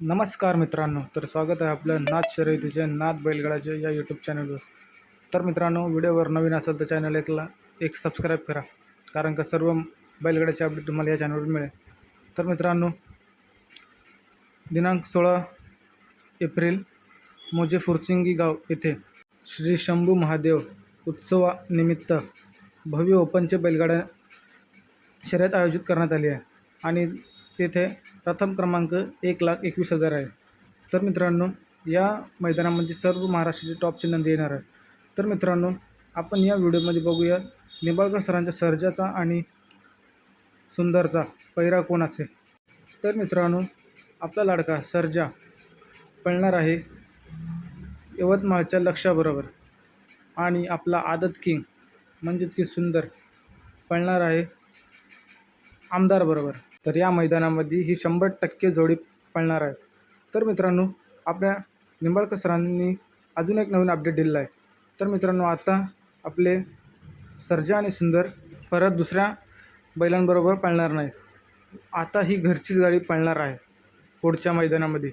नमस्कार मित्रांनो तर स्वागत आहे आपलं नाथ शर्यतीचे नाथ बैलगाडाचे या यूट्यूब चॅनलवर तर मित्रांनो व्हिडिओवर नवीन असेल तर चॅनल एकला एक सबस्क्राईब करा कारण का सर्व बैलगाड्याचे अपडेट तुम्हाला या चॅनलवर मिळेल. तर मित्रांनो दिनांक सोळा एप्रिल मोजे फुरसिंगी गाव येथे श्री शंभू महादेव उत्सवानिमित्त भव्य ओपनचे बैलगाड्या शर्यत आयोजित करण्यात आली आहे. आणि तेथे प्रथम क्रमांक एक लाख एकवीस हजार आहे. तर मित्रांनो या मैदानामध्ये सर्व महाराष्ट्राचे टॉपचे नंदी येणार आहे तर मित्रांनो आपण या व्हिडिओमध्ये बघूया निंबाळकर सरांच्या सर्जाचा आणि सुंदरचा पैरा कोण असेल? तर मित्रांनो आपला लाडका सर्जा पळणार आहे यवतमाळच्या लक्षाबरोबर. आणि आपला आदत किंग म्हणजेच की सुंदर पळणार आहे आमदारबरोबर तर या मैदानामध्ये ही शंभर टक्के जोडी पळणार आहे. तर मित्रांनो आपल्या निंबाळकर सरांनी अजून एक नवीन अपडेट दिलेला आहे. तर मित्रांनो आता आपले सर्जा आणि सुंदर परत दुसऱ्या बैलांबरोबर पळणार नाही आता ही घरचीच गाडी पळणार आहे पुढच्या मैदानामध्ये.